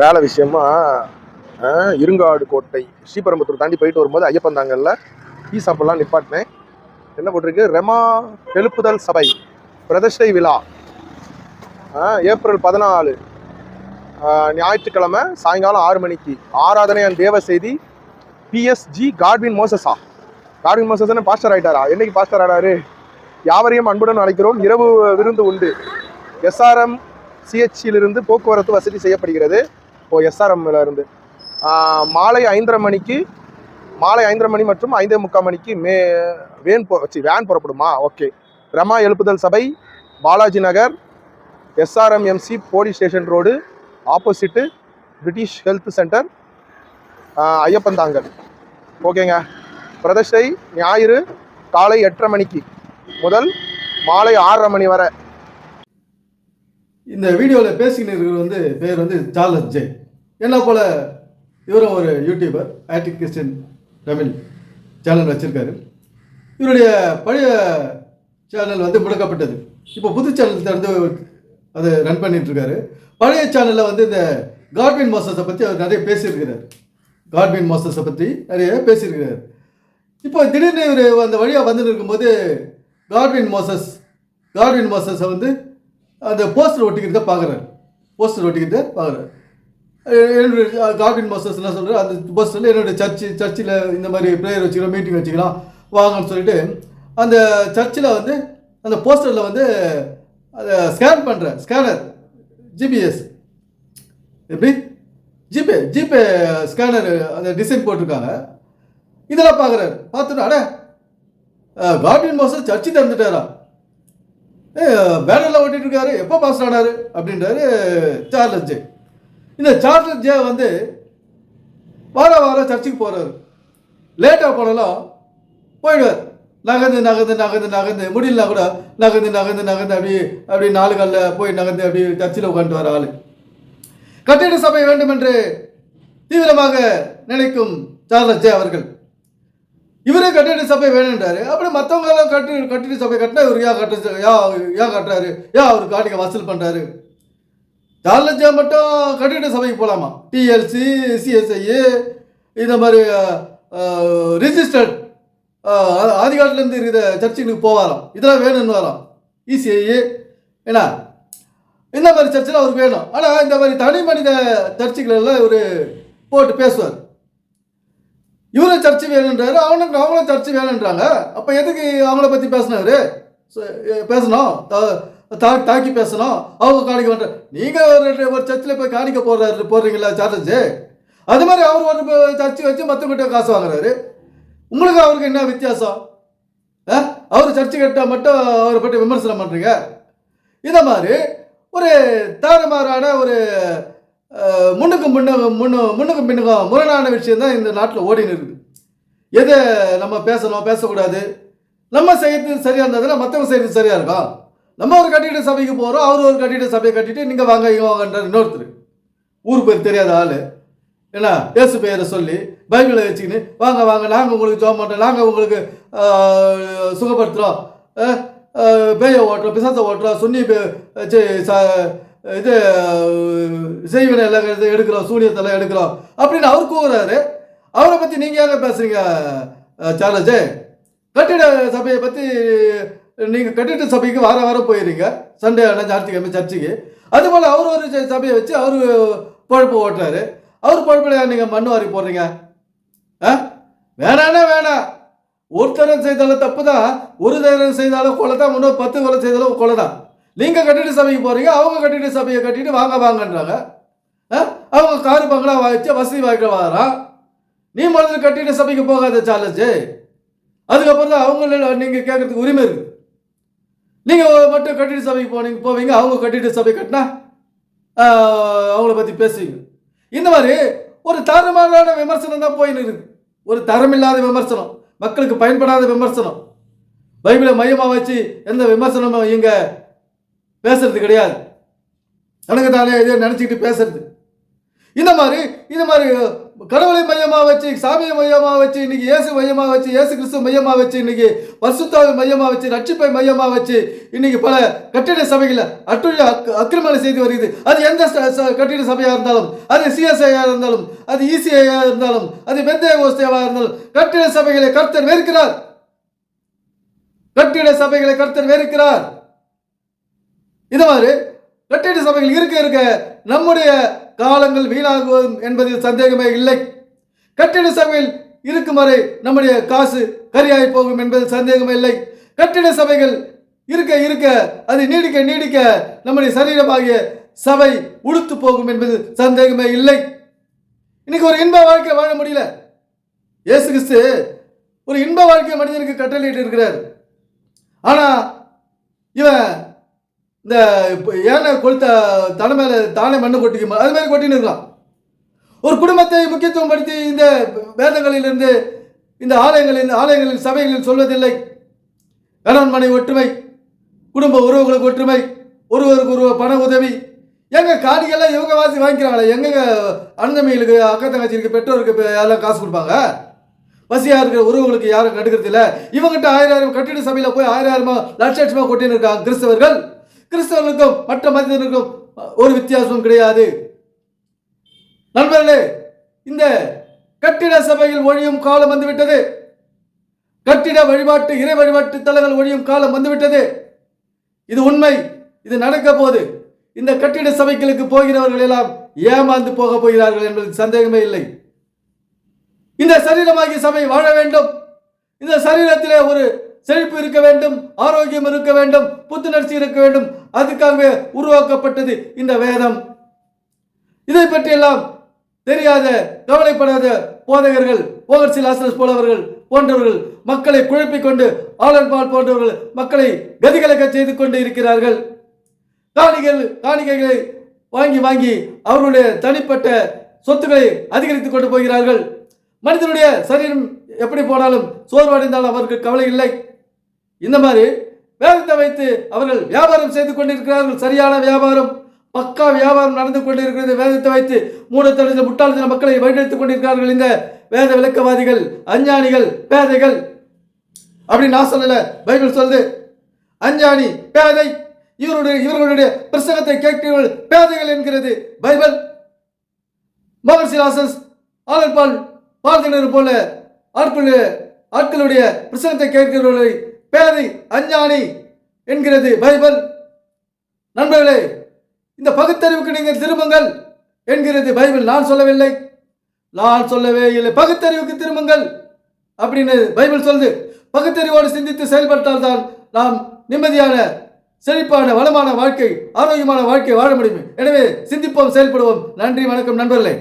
வேலை விஷயமா இருங்காடு கோட்டை ஸ்ரீபெரும்புத்தூர் தாண்டி போயிட்டு வரும்போது ஐயப்பன் தாங்கல்ல டீ சாப்பிடலாம் நிப்பாட்டினேன். என்ன போட்டிருக்கு? ரெமா எழுப்புதல் சபை பிரதிஷ்டை விழா. ஏப்ரல் பதினாலு ஞாயிற்றுக்கிழமை சாயங்காலம் ஆறு மணிக்கு. ஆராதனை அண்ட் தேவ செய்தி பிஎஸ்ஜி காட்வின் மோசஸா. காட்வின் மோசஸ் பாஸ்டர் ஆயிட்டாரா? என்னைக்கு பாஸ்டர் ஆனாரு? யாவரையும் அன்புடன் அழைக்கிறோம். இரவு விருந்து உண்டு. எஸ்ஆர்எம் சிஹெச்சியிலிருந்து போக்குவரத்து வசதி செய்யப்படுகிறது. இப்போ எஸ்ஆர்எம்ல இருந்து. மாலை ஐந்தரை மணிக்கு மாலை ஐந்தரை மணி மற்றும் ஐந்தே முக்கால் மணிக்கு மே வேன் போ வச்சு வேன் புறப்படுமா? ஓகே. ரமா எழுப்புதல் சபை Balaji Nagar SRMMC police station road opposite British health centre Ayyappan Thangal. ஓகேங்க. பிரதிஷ்டை ஞாயிறு காலை எட்டரை மணிக்கு முதல் மாலை ஆறரை மணி வரை. இந்த வீடியோவில் பேசிக்கிட்டு வந்து பேர் வந்து சார்லஸ் ஜே என்ன போல் இவரும் ஒரு YouTuber active Christian Tamil channel வச்சுருக்காரு. இவருடைய பழைய சேனல் வந்து முடக்கப்பட்டது. இப்போ புது சேனல் திறந்து அதை ரன் பண்ணிட்டுருக்காரு பழைய சேனலில் வந்து இந்த காட்வின் மோசஸை பற்றி அவர் நிறைய பேசியிருக்கிறார். காட்வின் மோசஸை பற்றி நிறைய பேசியிருக்கிறார். இப்போ திடீர்னு இவர் அந்த வழியாக வந்துட்டு இருக்கும்போது காட்வின் மோசஸ் காட்வின் மோசஸை வந்து அந்த போஸ்டர் ஒட்டிக்கிறத பார்க்குறாரு. போஸ்டர் ஒட்டிக்கிறத பார்க்குறாரு. என்னுடைய கார்பின் மாஸ்டர்ஸ் என்ன சொல்கிறார் அந்த போஸ்டரில் என்னுடைய சர்ச்சு சர்ச்சில் இந்த மாதிரி ப்ரேயர் வச்சுக்கலாம் மீட்டிங் வச்சுக்கலாம் வாங்கன்னு சொல்லிட்டு அந்த சர்ச்சில் வந்து அந்த போஸ்டரில் வந்து அதை ஸ்கேன் பண்ணுற ஸ்கேனர் ஜிபிஎஸ் எப்படி? ஜிபே ஜிபே ஸ்கேனர் அந்த டிசைன் போட்டிருக்காங்க. இதெல்லாம் பார்க்குறாரு. பார்த்துட்டு அட காட்வின் மாஸ்டர் சர்ச்சு திறந்துட்டாரா பேனரில் ஓட்டிட்டு இருக்காரு எப்போ பாஸ் ஆனாரு? அப்படின்றாரு சார்லஸ் ஜே. இந்த சார்லஸ் ஜே வந்து வார வாரம் சர்ச்சுக்கு போகிறாரு லேட்டாக போனாலும் போயிடுவார். நகர்ந்து நகர்ந்து நகர்ந்து நகர்ந்து முடியலனா கூட நகர்ந்து நகர்ந்து நகர்ந்து அப்படி அப்படி நாலு காலில் போய் நகர்ந்து அப்படி சர்ச்சில் உட்காந்துட்டு வர ஆள். கட்டிட சபை வேண்டும் என்று தீவிரமாக நினைக்கும் சார்லஸ் ஜே அவர்கள். இவரே கட்டிட சபை வேணுன்றாரு அப்படி மற்றவங்க எல்லாம் கட்டி கட்டிட சபை கட்டினா இவர் ஏன் கட்ட யா ஏன் கட்டுறாரு. ஏன் அவர் காட்டிக்க வசூல் பண்ணுறாரு ஜாலஜா மட்டும் கட்டிட சபைக்கு போகலாமா டிஎல்சி சிஎஸ்ஐ இந்த மாதிரி ரிஜிஸ்டர்ட் ஆதிகாட்டிலேருந்து இருக்கிற சர்ச்சுகளுக்கு போவாராம். இதெல்லாம் வேணும்னு வராம். இசிஐ என்ன? இந்த மாதிரி சர்ச்சில் அவருக்கு வேணும். ஆனால் இந்த மாதிரி தனி மனித சர்ச்சுகளெல்லாம் இவர் போட்டு பேசுவார். இவரும் சர்ச்சை வேணுன்றாரு அவனுக்கு அவங்களும் சர்ச்சை வேணுன்றாங்க. அப்போ எதுக்கு அவங்கள பற்றி பேசினாரு பேசணும். தா- தா- தாக்கி பேசணும். அவங்க காணிக்க மாட்டார் நீங்கள் ஒரு ஒரு சர்ச்சில் போய் காணிக்க போடுறாரு போடுறீங்களா சார்ஜு அது மாதிரி அவர் ஒரு சர்ச்சு வச்சு மற்றவங்கிட்ட காசு வாங்குறாரு. உங்களுக்கு அவருக்கு என்ன வித்தியாசம்? ஆ? அவர் சர்ச்சு கட்டால் மட்டும் அவரை பற்றி விமர்சனம் பண்ணுறீங்க இதை மாதிரி ஒரு தாறுமாறான ஒரு முன்னுக்கு முன்னுக்கும் முன்னு முன்னுக்கும் பின்னுக்கும் முரணான விஷயம் தான் இந்த நாட்டில் ஓடின்னு இருக்குது. எதை நம்ம பேசணும் பேசக்கூடாது? நம்ம செய்யறது சரியாக இருந்ததுன்னா மற்றவங்க செய்யறது சரியாக இருக்கும் நம்ம ஒரு கட்டிட சபைக்கு போகிறோம் அவர் ஒரு கட்டிட சபையை கட்டிட்டு நீங்கள் வாங்க இங்கே வாங்கன்ற இன்னொருத்தர். ஊர் பேர் தெரியாத ஆள். என்ன இயேசு பெயரை சொல்லி பைபிளை வச்சுக்கின்னு வாங்க வாங்க நாங்கள் உங்களுக்கு ஜோம் பண்ணுறோம் நாங்கள் உங்களுக்கு சுகப்படுத்துகிறோம் பேய பேயை ஓட்டுறோம் பிசாசை ஓட்டுறோம் சுன்னி பே- ச- இது ஆஹ், எல்லாம் எடுக்கிறோம் சூனியத்தெல்லாம் எடுக்கிறோம் அப்படின்னு அவர் கூறுறாரு. அவரை பற்றி நீங்கள் ஏங்க பேசுகிறீங்க சார்லஜே கட்டிட சபையை பற்றி நீங்கள் கட்டிட சபைக்கு வார வாரம் போயிடுறீங்க சண்டே ஆனால் ஞாயிற்றுக்கிழமை சர்ச்சுக்கு. அதுபோல் அவர் ஒரு சபையை வச்சு அவர் பொழப்பு ஓட்டுறாரு. அவர் பொழப்பில் நீங்கள் மண் வாரி போடுறீங்க? ஆ வேணானே வேணாம். ஒரு செய்தாலும் தப்பு தான் ஒரு தரம் செய்தாலும் கொலை தான் இன்னொரு பத்து கொலை செய்தாலும் கொலை தான் நீங்கள் கட்டிட சபைக்கு போகிறீங்க அவங்க கட்டிட சபையை கட்டிட்டு வாங்க வாங்கன்றாங்க. ஆ? அவங்க காரு பங்களா வாங்கிச்சு வசதி வாய்க்க வரான் நீ முதல்ல கட்டிட சபைக்கு போகாத சாலஞ்சு அதுக்கப்புறம் தான் அவங்கள நீங்கள் கேட்கறதுக்கு உரிமை இருக்கு. நீங்கள் மட்டும் கட்டிட சபைக்கு போனீங்க போவீங்க அவங்க கட்டிட சபை கட்டினா அவங்கள பற்றி பேசுவீங்க. இந்த மாதிரி ஒரு தரமான விமர்சனம் தான் போயின்னு இருக்கு. ஒரு தரமில்லாத விமர்சனம் மக்களுக்கு பயன்படாத விமர்சனம். பைபிளை மையமாக வச்சு எந்த விமர்சனமும் இங்கே பேசுறது கிடையாது. எனக்கு தானே இதே நினச்சிக்கிட்டு பேசுறது. இந்த மாதிரி இந்த மாதிரி கடவுளை மையமாக வச்சு சாமியை மையமாக வச்சு இன்னைக்கு இயேசு மையமாக வச்சு இயேசு கிறிஸ்து மையமாக வச்சு இன்னைக்கு பரிசுத்தாவை மையமாக வச்சு ரட்சிப்பை மையமாக வச்சு இன்னைக்கு பல கட்டிட சபைகளை அட்டுழி அக் அக்கிரமணம் செய்து வருகிறது. அது எந்த கட்டிட சபையாக இருந்தாலும் அது சிஎஸ்ஐயாக இருந்தாலும் அது இசிஐயாக இருந்தாலும் அது வெந்தய ஓஸ்தேவாக இருந்தாலும் கட்டிட சபைகளை கர்த்தர் வெறுக்கிறார். கட்டிட சபைகளை கர்த்தர் வெறுக்கிறார். இது மாதிரி கட்டிட சபைகள் இருக்க இருக்க நம்முடைய காலங்கள் வீணாகும் என்பதில் சந்தேகமே இல்லை. கட்டிட சபையில் இருக்கும் வரை நம்முடைய காசு கரியாகி போகும் என்பதில் சந்தேகமே இல்லை. கட்டிட சபைகள் இருக்க இருக்க அது நீடிக்க நீடிக்க நம்முடைய சரீரமாகிய சபை உடுத்து போகும் என்பது சந்தேகமே இல்லை. இன்னைக்கு ஒரு இன்ப வாழ்க்கை வாழ முடியல. இயேசு கிறிஸ்து ஒரு இன்ப வாழ்க்கை மனிதனுக்கு கட்டளையிட்டு இருக்கிறார் ஆனா இவன் இந்த இப்ப கொளுத்த தலை மேலே தானே மண்ணு கொட்டிக்கும் அது மாதிரி கொட்டின்னு இருக்கலாம். ஒரு குடும்பத்தை முக்கியத்துவம் படுத்தி இந்த வேதங்களிலிருந்து இந்த ஆலயங்களில் ஆலயங்களில் சபைகளில் சொல்வதில்லை. கணவன் மனை ஒற்றுமை குடும்ப உறவுகளுக்கு ஒற்றுமை ஒருவருக்கு ஒருவர் பண உதவி. எங்க காணிகள்லாம் இவங்க வாசி வாங்கிக்கிறாங்களே எங்க அண்ணமைகளுக்கு அக்கா தங்கச்சிக்கு பெற்றோருக்கு எல்லாம் காசு கொடுப்பாங்க? பசியா இருக்கிற உறவுகளுக்கு யாரும் கட்டுக்கிறது இல்லை இவங்ககிட்ட ஆயிரம் ஆயிரம் கட்டிட சபையில போய் ஆயிரம் ஆயிரமா லட்ச லட்சமா கொட்டின்னு இருக்காங்க கிறிஸ்தவர்கள். கிறிஸ்தவர்களுக்கும் மற்ற மனிதனுக்கும் ஒரு வித்தியாசமும் கிடையாது. நண்பர்களே இந்த கட்டிட சபையில் ஒழியும் காலம் வந்துவிட்டது. கட்டிட வழிபாட்டு இறை வழிபாட்டு தலங்கள் ஒழியும் காலம் வந்துவிட்டது. இது உண்மை இது நடக்க போது இந்த கட்டிட சபைகளுக்கு போகிறவர்கள் எல்லாம் ஏமாந்து போக போகிறார்கள் என்பதில் சந்தேகமே இல்லை. இந்த சரீரமாகிய சபை வாழ வேண்டும். இந்த சரீரத்திலே ஒரு செழிப்பு இருக்க வேண்டும் ஆரோக்கியம் இருக்க வேண்டும் புத்துணர்ச்சி இருக்க வேண்டும். அதுக்காகவே உருவாக்கப்பட்டது இந்த வேதம். இதை பற்றியெல்லாம் தெரியாத கவலைப்படாத போதகர்கள் போகர்சில் ஆசிரியர் போலவர்கள் போன்றவர்கள் மக்களை குழப்பிக் கொண்டு ஆலன் பால் போன்றவர்கள் மக்களை கதிகலக்க செய்து கொண்டு இருக்கிறார்கள். காணிகள் காணிக்கைகளை வாங்கி வாங்கி அவர்களுடைய தனிப்பட்ட சொத்துக்களை அதிகரித்துக் கொண்டு போகிறார்கள். மனிதனுடைய சரீரம் எப்படி போனாலும் சோர்வடைந்தால் அவருக்கு கவலை இல்லை. இந்த மாதிரி வேதத்தை வைத்து அவர்கள் வியாபாரம் செய்து கொண்டிருக்கிறார்கள் சரியான வியாபாரம் பக்கா வியாபாரம் நடந்து கொண்டிருக்கிறது. வேதத்தை வைத்து மூடத்தடைந்த முட்டாள்தன மக்களை வழிநடத்திக் கொண்டிருக்கிறார்கள் இந்த வேத விளக்கவாதிகள் அஞ்ஞானிகள் பேதைகள். அப்படின்னு நான் சொல்லல பைபிள் சொல்லுது. அஞ்ஞானி பேதை இவருடைய இவர்களுடைய பிரசங்கத்தை கேட்கிறவர்கள் பேதைகள் என்கிறது பைபிள். மகர்சிலாசஸ் ஆலன்பால் பார்த்தினர் போல ஆட்களுடைய ஆட்களுடைய பிரசங்கத்தை கேட்கிறவர்களை பேதை அஞ்ஞானி என்கிறது பைபிள். நண்பர்களே இந்த பகுத்தறிவுக்கு நீங்கள் திரும்புங்கள் என்கிறது பைபிள். நான் சொல்லவில்லை. நான் சொல்லவே இல்லை. பகுத்தறிவுக்கு திரும்புங்கள் அப்படின்னு பைபிள் சொல்லுது. பகுத்தறிவோடு சிந்தித்து செயல்பட்டால் தான் நாம் நிம்மதியான செழிப்பான வளமான வாழ்க்கை ஆரோக்கியமான வாழ்க்கை வாழ முடியும். எனவே சிந்திப்போம் செயல்படுவோம். நன்றி வணக்கம் நண்பர்களே.